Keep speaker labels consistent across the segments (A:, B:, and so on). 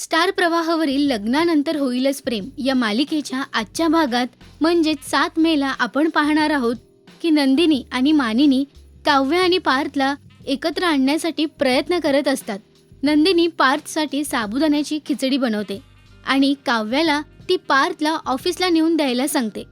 A: Star प्रवाहावरील लग्नानंतर होईलच प्रेम या मालिकेच्या आजच्या भागात म्हणजेच सात मेला आपण पाहणार आहोत की नंदिनी आणि मानिनी काव्य आणि पार्थला एकत्र आणण्यासाठी प्रयत्न करत असतात. नंदिनी पार्थसाठी साबुदाण्याची खिचडी बनवते आणि काव्याला ती पार्थला ऑफिसला नेऊन द्यायला सांगते.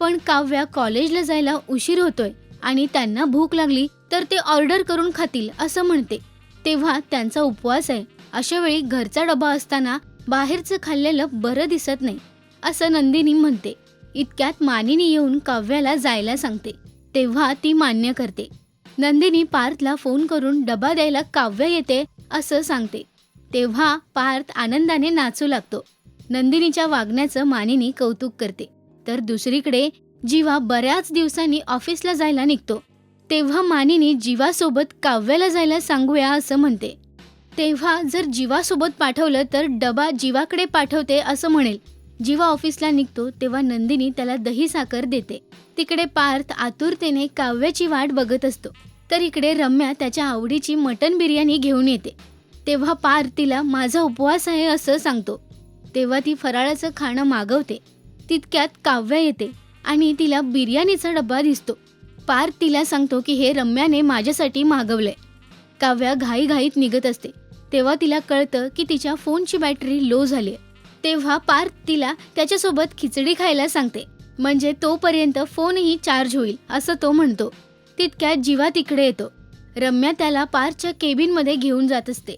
A: पण काव्या कॉलेजला जायला उशीर होतोय आणि त्यांना भूक लागली तर ते ऑर्डर करून खातील असं म्हणते. तेव्हा त्यांचा उपवास आहे. अशा वेळी घरचा डबा असताना बाहेरचं खाल्लेलं बरं दिसत नाही असं नंदिनी म्हणते. इतक्यात मानिनी येऊन काव्याला जायला सांगते. तेव्हा ती मान्य करते. नंदिनी पार्थला फोन करून डबा द्यायला काव्य येते असं सांगते. तेव्हा पार्थ आनंदाने नाचू लागतो. नंदिनीच्या वागण्याचं मानिनी कौतुक करते. तर दुसरीकडे जीवा बऱ्याच दिवसांनी ऑफिसला जायला निघतो. तेव्हा मानिनी जीवासोबत काव्याला जायला सांगूया असं म्हणते. तेव्हा जर जीवासोबत पाठवलं तर डबा जीवाकडे पाठवते असं म्हणेल. जीवा ऑफिसला निघतो तेव्हा नंदिनी त्याला दही साखर देते. तिकडे पार्थ आतुरतेने काव्याची वाट बघत असतो. तर इकडे रम्या त्याच्या आवडीची मटन बिर्याणी घेऊन येते. तेव्हा पार्थ तिला माझा उपवास आहे असं सांगतो. तेव्हा ती फराळाचं खाणं मागवते. तितक्यात काव्या येते आणि तिला बिर्याणीचा डब्बा दिसतो. पार्थ तिला सांगतो की हे रम्याने माझ्यासाठी मागवलंय. काव्या घाईघाईत निघत असते. तेव्हा तिला कळतं की तिच्या फोनची बॅटरी लो झाली तेव्हा पार्थ तिला त्याच्यासोबत खिचडी खायला सांगते. म्हणजे तोपर्यंत फोनही चार्ज होईल असं तो म्हणतो. तितक्यात जीवा तिकडे येतो. रम्या त्याला पार्थच्या केबिनमध्ये घेऊन जात असते.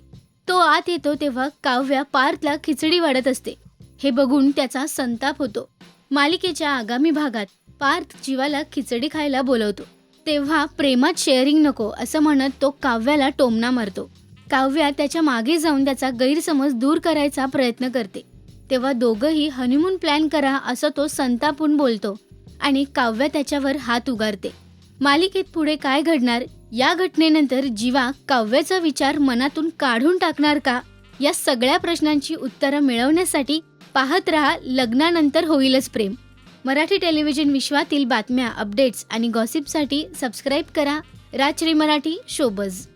A: तो आत येतो तेव्हा काव्या पार्थला खिचडी वाढत असते. हे बघून त्याचा संताप होतो. मालिकेच्या आगामी भागात पार्थ जीवाला खिचडी खायला बोलवतो. तेव्हा प्रेमात शेअरिंग नको असं म्हणत तो काव्याला टोमणा मारतो. काव्या त्याच्यामागे जाऊन त्याचा गैरसमज दूर करायचा प्रयत्न करते. तेव्हा दोघंही हनीमून प्लॅन करा असं तो संतापून बोलतो आणि काव्या त्याच्यावर हात उगारते. मालिकेत पुढे काय घडणार? या घटनेनंतर जीवा काव्याचा विचार मनातून काढून टाकणार का? या सगळ्या प्रश्नांची उत्तरं मिळवण्यासाठी पाहत रहा लग्नानंतर होईलच प्रेम. मराठी टेलिव्हिजन विश्वातील बातम्या अपडेट्स आणि गॉसिपसाठी सबस्क्राईब करा. राजश्री मराठी शोबज.